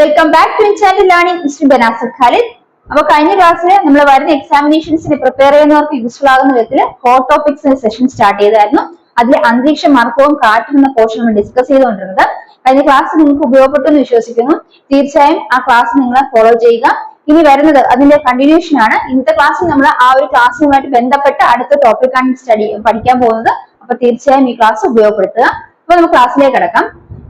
Welcome back to enchanted learning mister Banasar Khalid അപ്പൊ കഴിഞ്ഞ ക്ലാസ്സിൽ നമ്മൾ വരുന്ന എക്സാമിനേഷൻസിന് പ്രിപ്പയർ ചെയ്യുന്നവർക്ക് യൂസ്ഫുൾ ആകുന്ന വിധത്തിൽ ഹോട്ട് ടോപ്പിക്സ് സെഷൻ സ്റ്റാർട്ട് ചെയ്തായിരുന്നു. അതിൽ അന്തരീക്ഷ മർദ്ദവും കാറ്റും എന്ന പോർഷൻ നമ്മൾ ഡിസ്കസ് ചെയ്തുകൊണ്ടിരുന്നത്. കഴിഞ്ഞ ക്ലാസ് നിങ്ങൾക്ക് ഉപയോഗപ്പെട്ടു എന്ന് വിശ്വസിക്കുന്നു. തീർച്ചയായും ആ ക്ലാസ് നിങ്ങൾ ഫോളോ ചെയ്യുക. ഇനി വരുന്നത് അതിന്റെ കണ്ടിന്യൂഷൻ ആണ്. ഇന്നത്തെ ക്ലാസ്സിൽ നമ്മൾ ആ ഒരു ക്ലാസ്സുമായിട്ട് ബന്ധപ്പെട്ട അടുത്ത ടോപ്പിക്കാണ് സ്റ്റഡി പഠിക്കാൻ പോകുന്നത്. അപ്പൊ തീർച്ചയായും ഈ ക്ലാസ് ഉപയോഗപ്പെടുത്തുക. അപ്പൊ നമുക്ക് ക്ലാസ്സിലേക്ക് കിടക്കാം.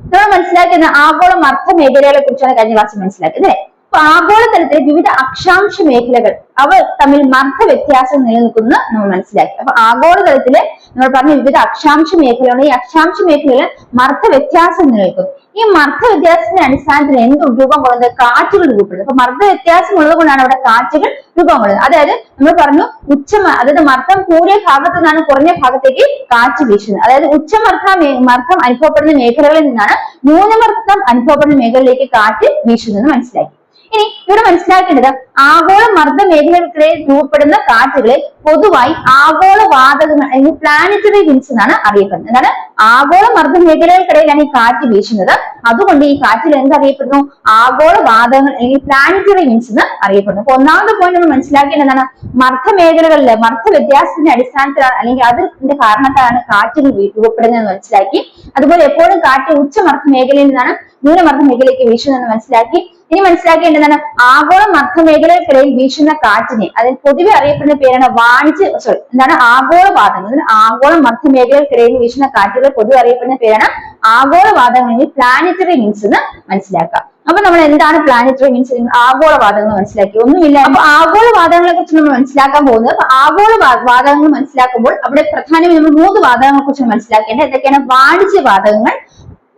നമ്മൾ മനസ്സിലാക്കുന്ന ആഗോള മർദ്ദ മേഖലകളെ കുറിച്ചാണ് കഴിഞ്ഞ ക്ലാസ് മനസ്സിലാക്കിയത് അല്ലെ? അപ്പൊ ആഗോളതലത്തിലെ വിവിധ അക്ഷാംശ മേഖലകൾ അവ തമ്മിൽ മർദ്ദ വ്യത്യാസം നിലനിൽക്കുന്ന നമ്മൾ മനസ്സിലാക്കി. അപ്പൊ ആഗോളതലത്തിൽ നമ്മൾ പറഞ്ഞ വിവിധ അക്ഷാംശ മേഖലകളുണ്ട് ഈ അക്ഷാംശ മേഖലകളിൽ മർദ്ദ വ്യത്യാസം നിലനിൽക്കും ഈ മർദ്ദ വ്യത്യാസത്തിന്റെ അടിസ്ഥാനത്തിൽ എന്ത് രൂപം കൊള്ളുന്നത് കാറ്റുകൾ രൂപപ്പെടുന്നത് അപ്പൊ മർദ്ദ വ്യത്യാസം കൊണ്ടാണ് അവിടെ കാറ്റുകൾ രൂപം കൊള്ളുന്നത്. അതായത് നമ്മൾ പറഞ്ഞു ഉച്ച അതായത് മർദ്ദം കൂടിയ ഭാഗത്തു നിന്നാണ് കുറഞ്ഞ ഭാഗത്തേക്ക് കാറ്റ് വീശുന്നത്. അതായത് ഉച്ചമർദ്ദ മർദ്ദം അനുഭവപ്പെടുന്ന മേഖലകളിൽ നിന്നാണ് ന്യൂനമർദ്ദം അനുഭവപ്പെടുന്ന മേഖലയിലേക്ക് കാറ്റ് വീശുന്നത് മനസ്സിലാക്കി ഇനി ഇവിടെ മനസ്സിലാക്കേണ്ടത് ആഗോള മർദ്ദ മേഖലകൾക്കിടയിൽ രൂപപ്പെടുന്ന കാറ്റുകളെ പൊതുവായി ആഗോള വാതകങ്ങൾ അല്ലെങ്കിൽ പ്ലാനറ്ററി വിൻസ് എന്നാണ് അറിയപ്പെടുന്നത്. എന്താണ്? ആഗോള മർദ്ദ മേഖലകൾക്കിടയിലാണ് ഈ കാറ്റ് വീശുന്നത്. അതുകൊണ്ട് ഈ കാറ്റിൽ എന്തറിയപ്പെടുന്നു ആഗോള വാതകങ്ങൾ അല്ലെങ്കിൽ പ്ലാനറ്ററി വിൻസ് എന്ന് അറിയപ്പെടുന്നു. അപ്പൊ ഒന്നാമത്തെ പോയിന്റ് നമ്മൾ മനസ്സിലാക്കേണ്ടതാണ് മർദ്ദ മേഖലകളിൽ മർദ്ദ വ്യത്യാസത്തിന്റെ അടിസ്ഥാനത്തിലാണ് അല്ലെങ്കിൽ അതിന്റെ കാരണത്താലാണ് കാറ്റുകൾ രൂപപ്പെടുന്നത് എന്ന് മനസ്സിലാക്കി. അതുപോലെ എപ്പോഴും കാറ്റ് ഉച്ചമർദ്ദ മേഖലയിൽ നിന്നാണ് ന്യൂനമർദ്ദ മേഖലയ്ക്ക് വീശുന്നതെന്ന് മനസ്സിലാക്കി. ഇനി മനസ്സിലാക്കേണ്ടതാണ് ആഗോള മർദ്ദ മേഖലകൾക്കിടയിൽ വീശുന്ന കാറ്റിനെ അതിൽ പൊതുവെ അറിയപ്പെടുന്ന പേരാണ് വാണിജ്യ സോറി എന്താണ് ആഗോള വാതകങ്ങൾ അതിന് ആഗോള മധ്യമേഖലകൾക്കിടയിൽ വീശുന്ന കാറ്റുകൾ പൊതുവെ അറിയപ്പെടുന്ന പേരാണ് ആഗോള വാതകങ്ങൾ അല്ലെങ്കിൽ പ്ലാനറ്ററി മീൻസ് എന്ന് മനസ്സിലാക്കാം. അപ്പൊ നമ്മൾ എന്താണ് പ്ലാനറ്ററി മീൻസ് ആഗോള വാതകങ്ങൾ മനസ്സിലാക്കി. ഒന്നുമില്ല. അപ്പൊ ആഗോള വാതകങ്ങളെ കുറിച്ച് നമ്മൾ മനസ്സിലാക്കാൻ പോകുന്നത് അപ്പൊ ആഗോള വാതകങ്ങൾ മനസ്സിലാക്കുമ്പോൾ അവിടെ പ്രധാനമായും നമ്മൾ മൂന്ന് വാതകങ്ങളെ കുറിച്ച് മനസ്സിലാക്കേണ്ടത്. എന്തൊക്കെയാണ്? വാണിജ്യ വാതകങ്ങൾ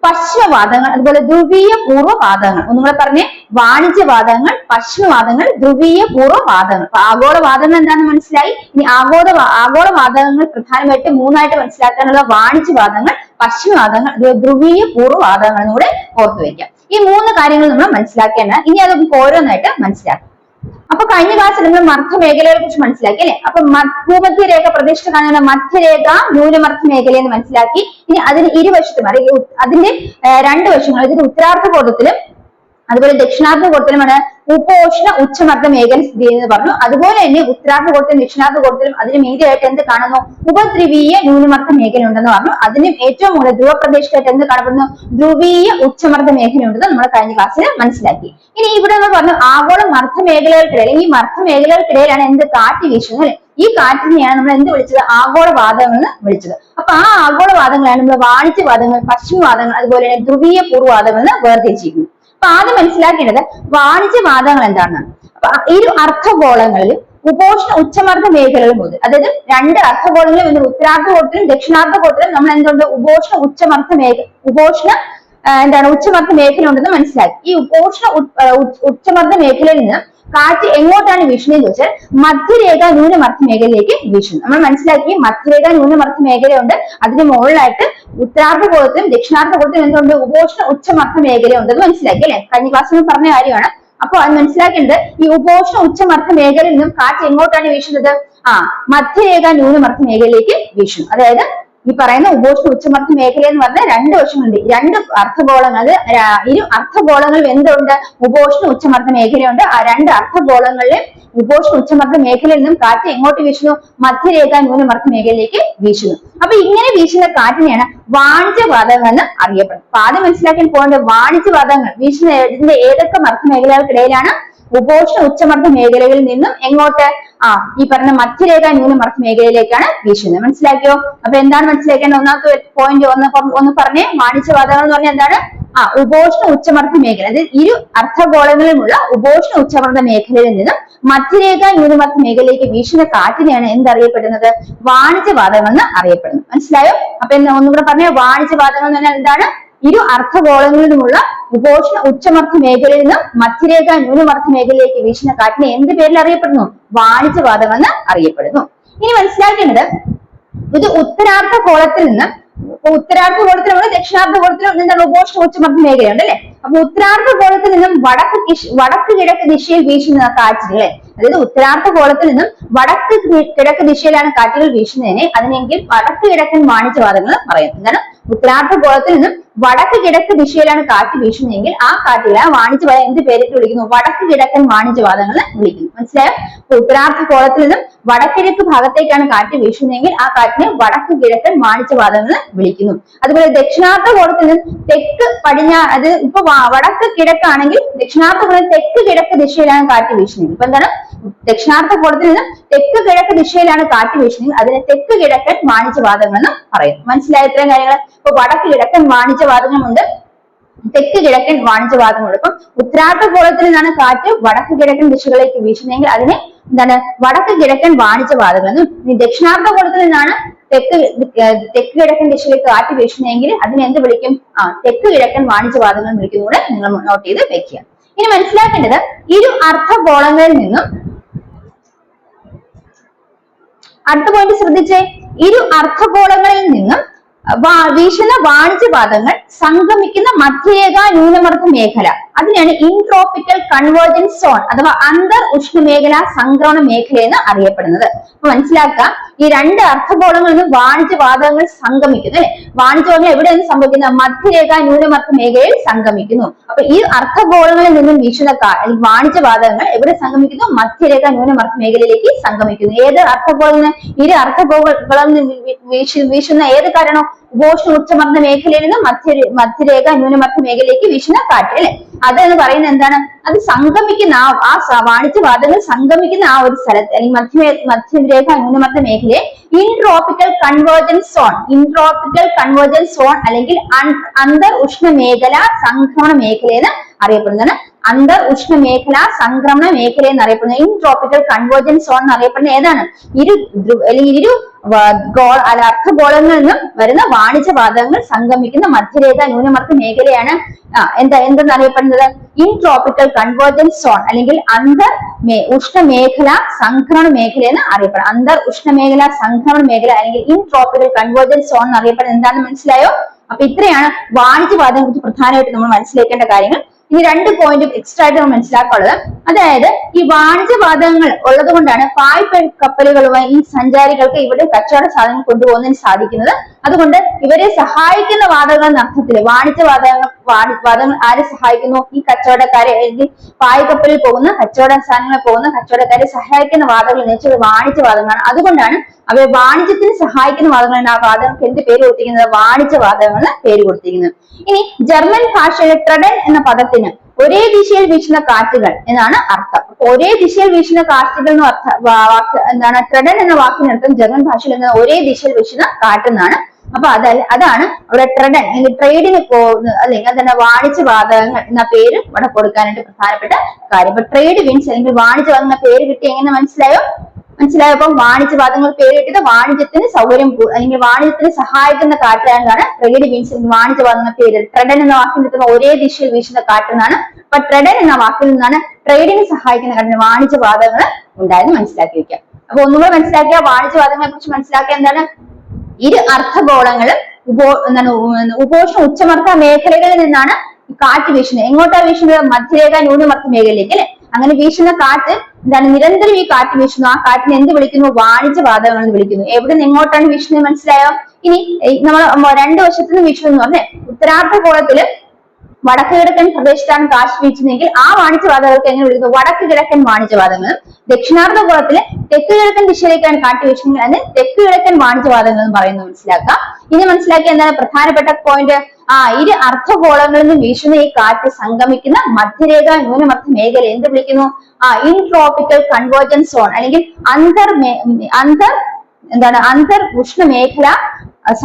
പശ്ചിമവാദങ്ങൾ അതുപോലെ ധ്രുവീയ പൂർവവാദങ്ങൾ ഒന്നുകൂടെ പറഞ്ഞേ വാണിജ്യവാദങ്ങൾ പശ്ചിമവാദങ്ങൾ ധ്രുവീയ പൂർവവാദങ്ങൾ അപ്പൊ ആഗോളവാദങ്ങൾ എന്താണെന്ന് മനസ്സിലായി? ഇനി ആഗോള ആഗോളവാദങ്ങൾ പ്രധാനമായിട്ട് മൂന്നായിട്ട് മനസ്സിലാക്കാനുള്ള വാണിജ്യവാദങ്ങൾ പശ്ചിമവാദങ്ങൾ ധ്രുവീയ പൂർവവാദങ്ങൾ എന്ന് കൂടെ ഓർത്തു വെക്കാം. ഈ മൂന്ന് കാര്യങ്ങൾ നമ്മൾ മനസ്സിലാക്കേണ്ട ഇനി അത് നമുക്ക് ഓരോന്നായിട്ട് മനസ്സിലാക്കാം. അപ്പൊ കഴിഞ്ഞ ക്ലാസ്സിൽ നമ്മൾ മർദ്ദ മേഖലകളെ കുറിച്ച് മനസ്സിലാക്കി അല്ലെ? അപ്പൊ ഭൂമധ്യരേഖ പ്രദേശത്ത് കാണുന്ന മധ്യരേഖ ന്യൂനമർദ്ധ മേഖല എന്ന് മനസ്സിലാക്കി. ഇനി അതിന് ഇരുവശത്തും അല്ലെങ്കിൽ അതിന്റെ രണ്ട് വശങ്ങൾ ഇതിന്റെ ഉത്തരാർദ്ധഗോളത്തിലും അതുപോലെ ദക്ഷിണാർദ്ധഗോളത്തിലുമാണ് ഉപോഷ്ണ ഉച്ചമർദ്ദ മേഖല സ്ഥിതി ചെയ്യുന്നത് പറഞ്ഞു. അതുപോലെ തന്നെ ഉത്തരാർദ്ധഗോളത്തിലും ദക്ഷിണാർദ്ധഗോളത്തിലും അതിന് മീതിയായിട്ട് എന്ത് കാണുന്നു? ഉപദ്രവീയ ന്യൂനമർദ്ദ മേഖല ഉണ്ടെന്ന് പറഞ്ഞു. അതിനും ഏറ്റവും കൂടുതൽ ധ്രുവ എന്ത് കാണപ്പെടുന്നു? ധ്രുവീയ ഉച്ചമർദ്ദ മേഖല ഉണ്ടെന്ന് നമ്മൾ കഴിഞ്ഞ ക്ലാസ്സിൽ മനസ്സിലാക്കി. ഇനി ഇവിടെ നമ്മൾ പറഞ്ഞു ആഗോള മർദ്ദ മേഖലകൾക്കിടയിൽ ഈ മർദ്ദ മേഖലകൾക്കിടയിലാണ് എന്ത് കാറ്റ് വീശുന്നത് അല്ലെ? ഈ കാറ്റിനെയാണ് നമ്മൾ എന്ത് വിളിച്ചത്? ആഗോളവാദങ്ങൾ എന്ന് വിളിച്ചത്. അപ്പൊ ആ ആഗോളവാദങ്ങളാണ് നമ്മൾ വാണിജ്യവാദങ്ങൾ പശ്ചിമവാദങ്ങൾ അതുപോലെ തന്നെ ധ്രുവീയ പൂർവവാദങ്ങൾ എന്ന് വേർതിരിച്ചിരിക്കുന്നത്. അപ്പൊ ആദ്യം മനസ്സിലാക്കേണ്ടത് വാണിജ്യവാദങ്ങൾ എന്താണ്? അപ്പൊ ഇരു അർദ്ധഗോളങ്ങളിൽ ഉപോഷ്ണ ഉച്ചമർദ്ദ മേഖലകൾ മുതൽ അതായത് രണ്ട് അർദ്ധഗോളങ്ങളിലും ഇന്ന് ഉത്തരാർദ്ധഗോളത്തിലും ദക്ഷിണാർദ്ധഗോളത്തിലും നമ്മൾ എന്തുണ്ട്? ഉപോഷ്ണ ഉച്ചമർദ്ദ മേഖല ഉപോഷ്ണ എന്താണ് ഉച്ചമർദ്ദ മേഖല ഉണ്ടെന്ന് മനസ്സിലാക്കി. ഈ ഉപോഷ്ണ ഉച്ചമർദ്ദ മേഖലയിൽ നിന്ന് കാറ്റ് എങ്ങോട്ടാണ് വീശുന്നത് വെച്ചാൽ മധ്യരേഖ ന്യൂനമർദ്ദ മേഖലയിലേക്ക് വീശുന്നു. നമ്മൾ മനസ്സിലാക്കി മധ്യരേഖ ന്യൂനമർദ്ദ മേഖലയുണ്ട്. അതിന് മുകളിലായിട്ട് ഉത്തരാർദ്ധഗോളത്തിലും ദക്ഷിണാർദ്ധഗോളത്തിലും എന്തുണ്ട്? ഉപോഷ്ണ ഉച്ചമർദ്ദ മേഖല അത് മനസ്സിലാക്കി അല്ലെ? കഴിഞ്ഞ ക്ലാസ്സിൽ പറഞ്ഞ കാര്യമാണ്. അപ്പൊ അത് മനസ്സിലാക്കേണ്ടത് ഈ ഉപോഷ്ണ ഉച്ചമർദ്ദ മേഖലയിൽ നിന്നും കാറ്റ് എങ്ങോട്ടാണ് വീശുന്നത്? ആ മധ്യരേഖ ന്യൂനമർദ്ദ മേഖലയിലേക്ക് വീശുന്നു. അതായത് ഈ പറയുന്ന ഉപോഷ്ണ ഉച്ചമർദ്ദ മേഖല എന്ന് പറഞ്ഞാൽ രണ്ട് വശങ്ങളുണ്ട്. രണ്ട് ര- ഇരു അർദ്ധഗോളങ്ങളിൽ എന്തുണ്ട്? ഉപോഷ്ണ ഉച്ചമർദ്ദ മേഖലയുണ്ട്. ആ രണ്ട് അർത്ഥഗോളങ്ങളിലും ഉപോഷ്ണ ഉച്ചമർദ്ദ മേഖലയിൽ നിന്നും കാറ്റ് എങ്ങോട്ട് വീശുന്നു? മധ്യരേഖ ന്യൂനമർദ്ദ മേഖലയിലേക്ക് വീശുന്നു. അപ്പൊ ഇങ്ങനെ വീശുന്ന കാറ്റിനെയാണ് വാണിജ്യവാദങ്ങൾ എന്ന് അറിയപ്പെടുന്നത്. അപ്പൊ ആദ്യം മനസ്സിലാക്കാൻ പോകേണ്ട വാണിജ്യവാദങ്ങൾ വീശുന്ന ഏതൊക്കെ മർദ്ദ മേഖലകൾക്കിടയിലാണ് ഉപോഷ്ണ ഉച്ചമർദ്ദ മേഖലകളിൽ നിന്നും എങ്ങോട്ട്? ആ ഈ പറഞ്ഞ മധ്യരേഖ ന്യൂനമർദ്ദ മേഖലയിലേക്കാണ് വീശുന്നത്. മനസ്സിലാക്കിയോ? അപ്പൊ എന്താണ് മനസ്സിലാക്കേണ്ടത്? ഒന്നാമത്തെ പോയിന്റ് ഒന്ന് ഒന്ന് പറഞ്ഞേ. വാണിജ്യവാദങ്ങൾ എന്ന് പറഞ്ഞാൽ എന്താണ്? ആ ഉപോഷ്ണ ഉച്ചമർദ്ദ മേഖല. അതായത് ഇരു അർദ്ധഗോളങ്ങളിലുമുള്ള ഉപോഷ്ണ ഉച്ചമർദ്ദ മേഖലയിൽ നിന്നും മധ്യരേഖ ന്യൂനമർദ്ദ മേഖലയിലേക്ക് വീശുന്ന കാറ്റിനെയാണ് എന്തറിയപ്പെടുന്നത്? വാണിജ്യവാദങ്ങൾ എന്ന് അറിയപ്പെടുന്നത്. മനസ്സിലായോ? അപ്പൊ എന്താ ഒന്നും കൂടെ പറഞ്ഞ വാണിജ്യവാദങ്ങൾ എന്ന് പറഞ്ഞാൽ എന്താണ്? ഇരു അർദ്ധഗോളങ്ങളിലുമുള്ള ഉപോഷണ ഉച്ചമർദ്ദ മേഖലയിൽ നിന്ന് മധ്യരേഖ ന്യൂനമർദ്ധ മേഖലയിലേക്ക് വീശുന്ന കാറ്റിനെ എന്ത് പേരിൽ അറിയപ്പെടുന്നു? വാണിജ്യവാദം എന്ന് അറിയപ്പെടുന്നു. ഇനി മനസ്സിലാക്കേണ്ടത് ഇത് ഉത്തരാർദ്ധ ഗോളത്തിൽ നിന്ന് ഇപ്പൊ ഉത്തരാർദ്ധ ഗോളത്തിൽ നമ്മൾ ദക്ഷിണാർദ്ധ ഗോളത്തിൽ എന്താണ് ഉപോഷ്ണ ഉച്ചമർദ്ദ മേഖലയുണ്ട് അല്ലെ? അപ്പൊ ഉത്തരാർദ്ധ ഗോളത്തിൽ നിന്നും വടക്ക് വടക്ക് കിഴക്ക് ദിശയിൽ വീശുന്ന കാറ്റുകൾ അതായത് ഉത്തരാർദ്ധ ഗോളത്തിൽ നിന്നും വടക്ക് കിഴക്ക് ദിശയിലാണ് കാറ്റുകൾ വീശുന്നതിനെ അതിനെങ്കിൽ വടക്ക് കിഴക്കൻ വാണിജ്യവാദങ്ങൾ പറയും എന്താണ്? ഉത്തരാർദ്ധഗോളത്തിൽ നിന്നും വടക്ക് കിഴക്ക് ദിശയിലാണ് കാറ്റ് വീശുന്നതെങ്കിൽ ആ കാറ്റിലെ വാണിജ്യവാദം എന്ത് പേരിട്ട് വിളിക്കുന്നു? വടക്ക് കിഴക്കൻ എന്ന് വിളിക്കുന്നു. മനസ്സിലായോ? ഉത്തരാർദ്ധഗോളത്തിൽ നിന്നും വടക്കിഴക്ക് ഭാഗത്തേക്കാണ് കാറ്റ് വീശുന്നതെങ്കിൽ ആ കാറ്റിനെ വടക്ക് കിഴക്കൻ വാണിജ്യവാദങ്ങൾ എന്ന് വിളിക്കുന്നു. അതുപോലെ ദക്ഷിണാർത്ഥ കോണത്തിൽ നിന്ന് തെക്ക് പടിഞ്ഞാ അത് ഇപ്പൊ വടക്ക് കിഴക്കാണെങ്കിൽ ദക്ഷിണാർത്ഥ ദക്ഷിണാർദ്ധഗോളം തെക്ക് കിഴക്ക് ദിശയിലാണ് കാറ്റ് വീശുന്നത്. ഇപ്പൊ എന്താണ്? ദക്ഷിണാർത്ഥ കോണത്തിൽ നിന്ന് തെക്ക് കിഴക്ക് ദിശയിലാണ് കാറ്റ് വീശുന്നത്. അതിനെ തെക്ക് കിഴക്കൻ വാണിജ്യവാദങ്ങൾ എന്ന് പറയും മനസ്സിലായ ഇത്രയും കാര്യങ്ങൾ ഇപ്പൊ വടക്ക് കിഴക്കൻ വാണിജ്യവാദങ്ങളുണ്ട് തെക്ക് കിഴക്കൻ വാണിജ്യവാദങ്ങളുണ്ട് ഇപ്പം ഉത്തരാർദ്ധഗോളത്തിൽ നിന്നാണ് കാറ്റ് വടക്ക് കിഴക്കൻ ദിശകളിലേക്ക് വീശുന്നതെങ്കിൽ അതിനെ എന്താണ് വടക്ക് കിഴക്കൻ വാണിജ്യവാദങ്ങൾ എന്നും ദക്ഷിണാർദ്ധഗോളത്തിൽ നിന്നാണ് തെക്ക് തെക്ക് കിഴക്കൻ ദിശയിലേക്ക് കാറ്റ് വീശുന്നതെങ്കിൽ അതിനെ എന്ത് വിളിക്കും? ആ തെക്ക് കിഴക്കൻ വാണിജ്യവാദങ്ങൾ എന്ന് വിളിക്കുന്നതുകൂടെ നിങ്ങൾ നോട്ട് ചെയ്ത് വെക്കുക. ഇനി മനസ്സിലാക്കേണ്ടത് ഇരു അർദ്ധഗോളങ്ങളിൽ നിന്നും അടുത്ത പോയിന്റ് ശ്രദ്ധിച്ചേ. ഇരു അർദ്ധഗോളങ്ങളിൽ നിന്നും വീശുന്ന വാണിജ്യപാതങ്ങൾ സംഗമിക്കുന്ന മധ്യേക ന്യൂനമർദ്ദ മേഖല. അതിനാണ് ഇൻട്രോപ്പിക്കൽ കൺവേർജൻസ് സോൺ അഥവാ അന്തർ ഉഷ്ണമേഖല സംക്രമണ മേഖല എന്ന് അറിയപ്പെടുന്നത്. അപ്പൊ മനസ്സിലാക്കുക ഈ രണ്ട് അർദ്ധഗോളങ്ങളിൽ നിന്നും വാണിജ്യവാദങ്ങൾ സംഗമിക്കുന്നു അല്ലെ? വാണിജ്യവാദങ്ങൾ എവിടെയാണ് സംഭവിക്കുന്നത്? മധ്യരേഖ ന്യൂനമർദ്ദ മേഖലയിൽ സംഗമിക്കുന്നു. അപ്പൊ ഈ അർദ്ധഗോളങ്ങളിൽ നിന്നും വീക്ഷണക്കാർ അല്ലെങ്കിൽ വാണിജ്യവാദങ്ങൾ എവിടെ സംഗമിക്കുന്നു? മധ്യരേഖ ന്യൂനമർദ്ദ മേഖലയിലേക്ക് സംഗമിക്കുന്നു. ഏത് അർദ്ധഗോളത്തിന് ഇരു വീശു- വീശുന്ന ഏത് കാരണോ? ഉപോഷ്ണ ഉച്ചമർദ്ദ മേഖലയിൽ നിന്ന് മധ്യ മധ്യരേഖ ന്യൂനമർദ്ദ മേഖലയിലേക്ക് വീശുന്ന കാറ്റ് അല്ലെ? അതെന്ന് പറയുന്നത് എന്താണ്? അത് സംഗമിക്കുന്ന ആ ആ വാണിജ്യ വാണിജ്യവാദങ്ങൾ സംഗമിക്കുന്ന ആ ഒരു സ്ഥലത്ത് അല്ലെങ്കിൽ മധ്യ മധ്യരേഖ ന്യൂനമർദ്ദ മേഖലയെ intertropical convergence zone intertropical convergence zone അല്ലെങ്കിൽ അന്തർ ഉഷ്ണ മേഖല സംക്രമണ മേഖല എന്ന് അറിയപ്പെടുന്നതാണ് അന്തർ ഉഷ്ണ മേഖല സംക്രമണ മേഖല എന്നറിയപ്പെടുന്നത് ഇൻട്രോപ്പിക്കൽ കൺവേർജൻസ് സോൺ എന്നറിയപ്പെടുന്നത് ഏതാണ്? ഇരു അല്ലെങ്കിൽ ഇരു ഗോൾ അല്ല അർദ്ധഗോളങ്ങളിൽ നിന്നും വരുന്ന വാണിജ്യ വാതകങ്ങൾ സംഗമിക്കുന്ന മധ്യരേഖ ന്യൂനമർദ്ദ മേഖലയാണ്. ആ, അറിയപ്പെടുന്നത് ഇൻ ട്രോപ്പിക്കൽ കൺവേർജൻസ് സോൺ അല്ലെങ്കിൽ അന്തർ ഉഷ്ണമേഖല സംക്രമണ മേഖല എന്ന് അറിയപ്പെടുന്നത് അന്തർ ഉഷ്ണമേഖല സംക്രമണ മേഖല അല്ലെങ്കിൽ ഇൻ ട്രോപ്പിക്കൽ കൺവേർജൻസ് സോൺ എന്ന് അറിയപ്പെടുന്നത് എന്താണെന്ന് മനസ്സിലായോ? അപ്പൊ ഇത്രയാണ് വാണിജ്യവാദം കുറിച്ച് പ്രധാനമായിട്ട് നമ്മൾ മനസ്സിലാക്കേണ്ട കാര്യങ്ങൾ. ഇനി രണ്ട് പോയിന്റ് എക്സ്ട്രാ ആയിട്ട് നമ്മൾ മനസ്സിലാക്കാനുള്ളത്. അതായത് ഈ വാണിജ്യ വാണിജ്യവാദങ്ങൾ ഉള്ളത് കൊണ്ടാണ് പായ്പ കപ്പലുകളുമായി ഈ സഞ്ചാരികൾക്ക് ഇവിടെ കച്ചവട സാധനങ്ങൾ കൊണ്ടുപോകുന്നതിന് സാധിക്കുന്നത്. അതുകൊണ്ട് ഇവരെ സഹായിക്കുന്ന വാതകങ്ങൾ എന്ന വാണിജ്യ വാണിജ്യവാദങ്ങൾ വാദങ്ങൾ ആരെ സഹായിക്കുന്നു? ഈ കച്ചവടക്കാരെ അല്ലെങ്കിൽ പായക്കപ്പലിൽ പോകുന്ന കച്ചവട സ്ഥാനങ്ങളിൽ പോകുന്ന കച്ചവടക്കാരെ സഹായിക്കുന്ന വാദങ്ങൾ എന്ന് വെച്ചാൽ വാണിജ്യവാദങ്ങളാണ് അതുകൊണ്ടാണ് അവയെ വാണിജ്യത്തിന് സഹായിക്കുന്ന വാദങ്ങളാണ് ആ വാദങ്ങൾക്ക് എന്ത് പേര് കൊടുത്തിരിക്കുന്നത്? വാണിജ്യവാദങ്ങൾ എന്ന് പേര് കൊടുത്തിരിക്കുന്നത്. ഇനി ജർമ്മൻ ഭാഷയിലെ ട്രഡൻ എന്ന പദത്തിന് ഒരേ ദിശയിൽ വീശുന്ന കാറ്റുകൾ എന്നാണ് അർത്ഥം. ഒരേ ദിശയിൽ വീശുന്ന കാറ്റുകൾ എന്ന് വാക്ക് എന്താണ്? ട്രഡൻ എന്ന വാക്കിനർത്ഥം ജർമ്മൻ ഭാഷയിൽ എന്താണ് ഒരേ ദിശയിൽ വീശുന്ന കാറ്റെന്നാണ് അപ്പൊ അതല്ല അതാണ് അവിടെ ട്രഡൻ അല്ലെങ്കിൽ ട്രേഡിന് പോകുന്ന അല്ലെങ്കിൽ തന്നെ വാണിജ്യ വാതകങ്ങൾ എന്ന പേര് ഇവിടെ കൊടുക്കാനായിട്ട് പ്രധാനപ്പെട്ട കാര്യം. അപ്പൊ ട്രേഡ് വിൻസ് അല്ലെങ്കിൽ വാണിജ്യ എന്ന പേര് കിട്ടി എങ്ങനെ മനസ്സിലായോ? മനസ്സിലായപ്പോ വാണിജ്യവാദങ്ങൾ പാദങ്ങൾ പേരിട്ടത് വാണിജ്യത്തിന് സൗകര്യം അല്ലെങ്കിൽ വാണിജ്യത്തിന് സഹായിക്കുന്ന കാറ്റാണ് ട്രേഡ് മീൻസ് വാണിജ്യ എന്ന പേര് ട്രെഡൻ എന്ന വാക്കിൽ നിൽക്കുന്ന ഒരേ ദിശയിൽ വീശുന്ന കാറ്റെന്നാണ് അപ്പൊ ട്രെഡൻ എന്ന വാക്കിൽ നിന്നാണ് ട്രേഡിന് സഹായിക്കുന്ന കാറ്റിന് വാണിജ്യവാദങ്ങൾ ഉണ്ടായെന്ന് മനസ്സിലാക്കി വെക്കാം. അപ്പൊ ഒന്നുകൂടെ മനസ്സിലാക്കിയ വാണിജ്യവാദങ്ങളെ കുറിച്ച് മനസ്സിലാക്കിയ എന്താണ്? ഇരു അർത്ഥഗോളങ്ങളും ഉപോ എന്താണ് ഉപോഷണ ഉച്ചമർത്ത മേഖലകളിൽ നിന്നാണ് കാറ്റ് വീശുന്നത്. എങ്ങോട്ടാ വീശുന്നത്? മധ്യരേഖ ന്യൂനമർദ്ദ മേഖലയിലേക്ക് അല്ലെ? അങ്ങനെ വീശുന്ന കാറ്റ് എന്താണ് നിരന്തരം ഈ കാറ്റ് വീശുന്നു. ആ കാറ്റിനെ എന്ത് വിളിക്കുന്നു? വാണിജ്യ വാതകം എന്ന് വിളിക്കുന്നു. എവിടെ നിന്ന് എങ്ങോട്ടാണ് വീശുന്നത് മനസ്സിലായോ? ഇനി നമ്മൾ രണ്ട് വശത്തു നിന്ന് വീശുന്നു എന്ന് പറഞ്ഞേ ഉത്തരാർദ്ധഗോളത്തിൽ വടക്ക് കിഴക്കൻ പ്രദേശത്താണ് കാശ് വീശുന്നതെങ്കിൽ ആ വാണിജ്യവാദങ്ങൾക്ക് എങ്ങനെ വിളിക്കുന്നു? വടക്ക് കിഴക്കൻ വാണിജ്യവാദങ്ങൾ ദക്ഷിണാർത്ഥ കോളത്തിൽ തെക്ക് കിഴക്കൻ ദിശയിലേക്കാണ് കാറ്റ് വീശുന്നത് അതിന് തെക്ക് കിഴക്കൻ വാണിജ്യവാദങ്ങൾ എന്ന് പറയുന്നത് മനസ്സിലാക്കാം. ഇനി മനസ്സിലാക്കിയ എന്താണ് പ്രധാനപ്പെട്ട പോയിന്റ് ആ ഇരു അർദ്ധഗോളങ്ങളിൽ നിന്നും വീശുന്ന ഈ കാറ്റ് സംഗമിക്കുന്ന മധ്യരേഖ ന്യൂനമർദ്ദ മേഖല എന്ത് വിളിക്കുന്നു? ആ ഇൻട്രോപ്പിക്കൽ കൺവേർജൻസ് സോൺ അല്ലെങ്കിൽ അന്തർ അന്തർ എന്താണ്? അന്തർ ഉഷ്ണമേഖല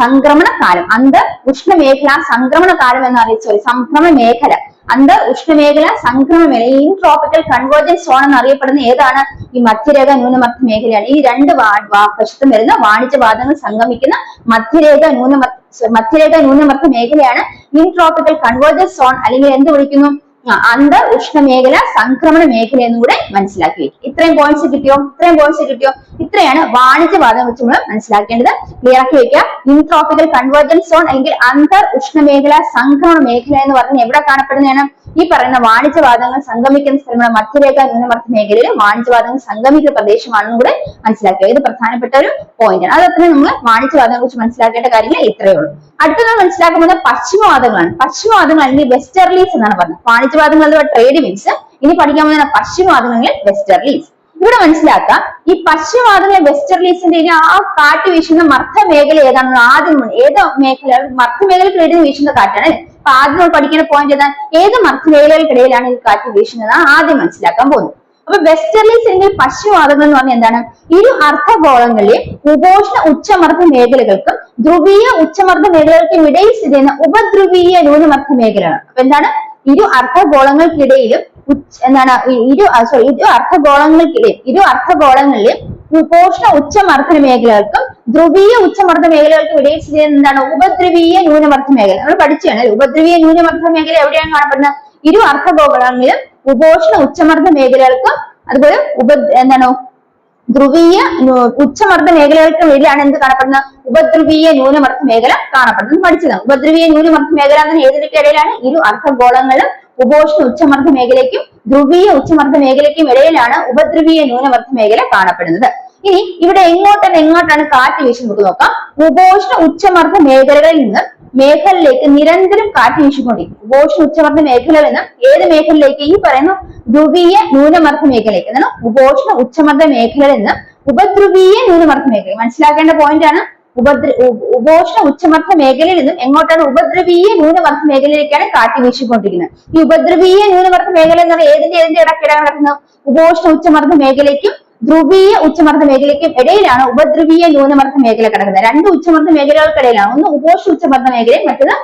സംക്രമണ കാലം. അന്തർ ഉഷ്ണമേഖല സംക്രമണ കാലം എന്ന് അറിയിച്ചു സോറി സംക്രമണ മേഖല. അന്തർ ഉഷ്ണമേഖല സംക്രമ മേഖല ഇൻട്രോപ്പിക്കൽ കൺവേർജൻസ് സോൺ എന്നറിയപ്പെടുന്ന ഏതാണ്? ഈ മധ്യരേഖ ന്യൂനമർദ്ദ മേഖലയാണ് ഈ രണ്ട് വശത്തും വരുന്ന വാണിജ്യവാദങ്ങൾ സംഗമിക്കുന്ന മധ്യരേഖ ന്യൂനമർദ്ദ മധ്യരേഖ ന്യൂനമർദ്ദ മേഖലയാണ് ഇൻട്രോപ്പിക്കൽ കൺവേർജൻസ് സോൺ അല്ലെങ്കിൽ എന്ത് വിളിക്കുന്നു? ആ, അന്തർ ഉഷ്ണമേഖല സംക്രമണ മേഖല എന്നും കൂടെ മനസ്സിലാക്കി ഇത്രയും പോയിന്റ്സ് കിട്ടിയോ? ഇത്രയും പോയിന്റ്സ് കിട്ടിയോ? ഇത്രയാണ് വാണിജ്യവാദം വെച്ച് നമ്മൾ മനസ്സിലാക്കേണ്ടത്. ക്ലിയർ ആക്കി വെക്കുക ഇൻട്രോപ്പിക്കൽ കൺവേർജൻസ് സോൺ അല്ലെങ്കിൽ അന്തർ ഉഷ്ണമേഖല സംക്രമണ മേഖല എന്ന് പറഞ്ഞ് എവിടെ കാണപ്പെടുന്നതാണ്? ഈ പറയുന്ന വാണിജ്യവാദങ്ങൾ സംഗമിക്കുന്ന സ്ഥലമാണ് മധ്യരേഖ ന്യൂനമർദ്ദ മേഖലയിൽ വാണിജ്യവാദങ്ങൾ സംഗമിക്കുന്ന പ്രദേശമാണെന്നും കൂടെ മനസ്സിലാക്കുക. ഇത് പ്രധാനപ്പെട്ട ഒരു പോയിന്റ് ആണ്. അതത്ര നമ്മൾ വാണിജ്യവാദങ്ങളെ കുറിച്ച് മനസ്സിലാക്കേണ്ട കാര്യങ്ങൾ ഇത്രയേ ഉള്ളൂ. അടുത്തത് മനസ്സിലാക്കുന്നത് പശ്ചിമവാദങ്ങളാണ് പശ്ചിമവാദങ്ങൾ അല്ലെങ്കിൽ വെസ്റ്റർലീസ് എന്നാണ് പറഞ്ഞത്. വാണിജ്യവാദങ്ങൾ ട്രേഡ് മീൻസ് ഇനി പഠിക്കാൻ പോകുന്ന പശ്ചിമവാദങ്ങളിൽ വെസ്റ്റർലീസ് ഇവിടെ മനസ്സിലാക്കാം ഈ പശ്ചിമവാദങ്ങളെ വെസ്റ്റർലീസിന്റെ ആ കാറ്റ് വീശുന്ന മർദ്ധ മേഖല ഏതാണെന്ന് ആദ്യം ഏത് മേഖല മർദ്ധ മേഖലക്കിടയിൽ വീശുന്ന കാറ്റാണ്. അപ്പൊ ആദ്യം നമ്മൾ പഠിക്കുന്ന പോയിന്റ് ഏതാണ്? ഏത് മർദ്ധ മേഖലകൾക്കിടയിലാണ് ഈ കാറ്റ് വീശുന്നത്? ആദ്യം മനസ്സിലാക്കാൻ പോകുന്നത് അപ്പൊ വെസ്റ്റർലീസ് അല്ലെങ്കിൽ പശ്ചിമവാദങ്ങൾ എന്ന് പറഞ്ഞാൽ എന്താണ്? ഇരു അർദ്ധഗോളങ്ങളിലെ ഉപോഷ്ണ ഉച്ചമർദ്ദ മേഖലകൾക്കും ധ്രുവീയ ഉച്ചമർദ്ദ മേഖലകൾക്കും ഇടയിൽ സ്ഥിതി ചെയ്യുന്ന ഉപധ്രുവീയ ന്യൂനമർദ്ദ മേഖലയാണ് അപ്പൊ എന്താണ്? ഇരു അർദ്ധഗോളങ്ങൾക്കിടയിലും എന്താണ് ഇരു സോറി ഇരു അർദ്ധഗോളങ്ങൾക്കിടയിൽ ഇരു അർദ്ധഗോളങ്ങളിലെ ഉപോഷ്ണ ഉച്ചമർദ്ദന മേഖലകൾക്കും ധ്രുവീയ ഉച്ചമർദ്ദ മേഖലകൾക്കും ഇടയിൽ സ്ഥിതി എന്താണ്? ഉപദ്രവീയ ന്യൂനമർദ്ദ മേഖല. നമ്മൾ പഠിച്ചാണ്? ഉപദ്രവീയ ന്യൂനമർദ്ദ മേഖല എവിടെയാണ് കാണപ്പെടുന്നത്? ഇരു അർദ്ധഗോളങ്ങളിലും ഉപോഷ്ണ ഉച്ചമർദ്ദ മേഖലകൾക്കും അതുപോലെ ഉപ എന്താണ്? ധ്രുവീയ ഉച്ചമർദ്ദ മേഖലകൾക്കും ഇടയിലാണ് എന്ത് കാണപ്പെടുന്നത്? ഉപദ്രവീയ ന്യൂനമർദ്ദ മേഖല കാണപ്പെടുന്നത്. പഠിച്ചതാണ് ഉപദ്രവീയ ന്യൂനമർദ്ദ മേഖല എന്ന് ഏതിനൊക്കെ ഇടയിലാണ്? ഇരു അർദ്ധഗോളങ്ങളും ഉപോഷ്ണ ഉച്ചമർദ്ദ മേഖലയ്ക്കും ധ്രുവീയ ഉച്ചമർദ്ദ മേഖലയ്ക്കും ഇടയിലാണ് ഉപദ്രവീയ ന്യൂനമർദ്ദ മേഖല കാണപ്പെടുന്നത്. ഇനി ഇവിടെ എങ്ങോട്ടാണ് എങ്ങോട്ടാണ് കാറ്റ് വീശുന്നത് നോക്കാം. ഉപോഷ്ണ ഉച്ചമർദ്ദ മേഖലകളിൽ നിന്ന് മേഖലയിലേക്ക് നിരന്തരം കാറ്റ് വീശിക്കൊണ്ടിരിക്കും ഉപോഷ്ണ ഉച്ചമർദ്ദ മേഖലയിൽ നിന്ന് ഏത് മേഖലയിലേക്ക്? ഈ പറയുന്ന ധ്രുവീയ ന്യൂനമർദ്ദ മേഖലയിലേക്ക്. എന്നാണ് ഉപോഷ്ണ ഉച്ചമർദ്ദ മേഖലയിൽ നിന്ന് ഉപദ്രുവീയ ന്യൂനമർദ്ദ മേഖല മനസ്സിലാക്കേണ്ട പോയിന്റ് ആണ്. ഉപദ്ര ഉപോഷണ ഉച്ചമർദ്ദ മേഖലയിൽ നിന്നും എങ്ങോട്ടാണ് ഉപദ്രവീയ ന്യൂനമർദ്ദ മേഖലയിലേക്കാണ് കാറ്റ് വീശിക്കൊണ്ടിരിക്കുന്നത്. ഈ ഉപദ്രവീയ ന്യൂനമർദ്ദ മേഖല എന്ന് പറഞ്ഞാൽ ഏതിന്റെ ഏതിന്റെ ഇടയ്ക്കിടെ നടക്കുന്നത് ഉപോഷണ ഉച്ചമർദ്ദ മേഖലയ്ക്കും ധ്രുവീയ ഉച്ചമർദ്ദ മേഖലയ്ക്കും ഇടയിലാണ് ഉപദ്രവീയ ന്യൂനമർദ്ദ മേഖല കിടക്കുന്നത്. രണ്ട് ഉച്ചമർദ്ദ മേഖലകൾക്കിടയിലാണ്. ഒന്ന് ഉപോഷണ ഉച്ചമർദ്ദ മേഖലയും മറ്റൊന്ന്